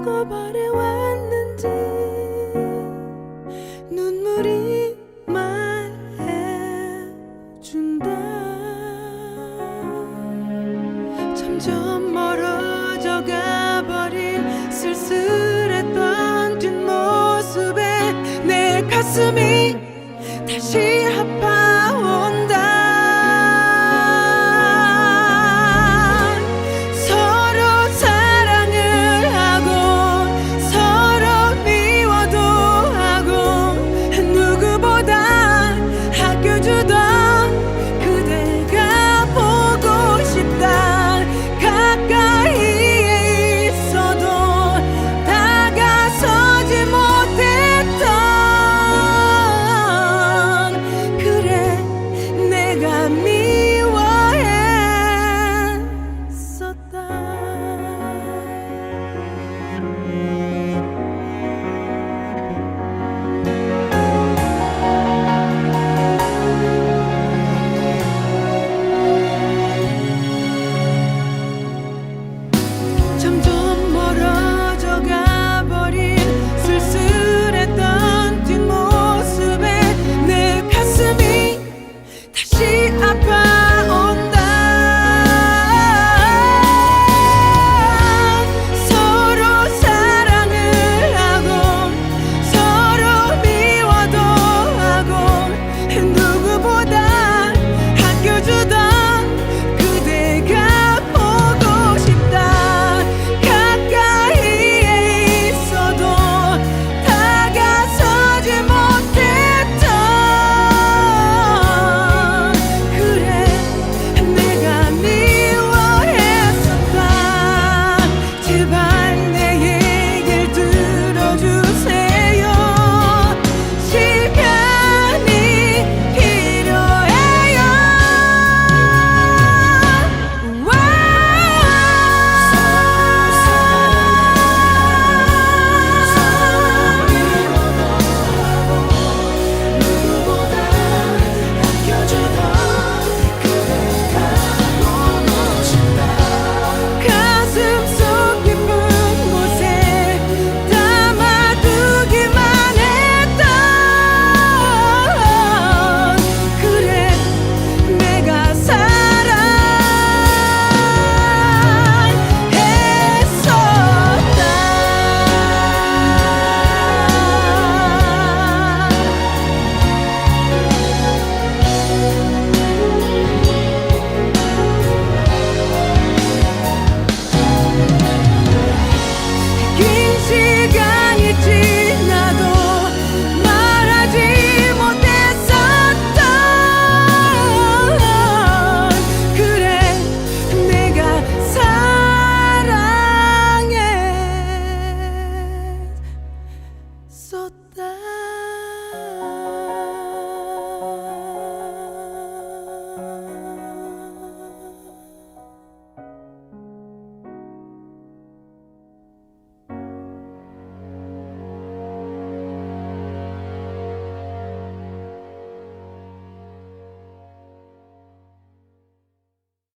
뭐라고 바래왔는지 눈물이 말해준다. 점점 멀어져 가버린 쓸쓸했던 뒷모습에 내 가슴이 다시 웃었다.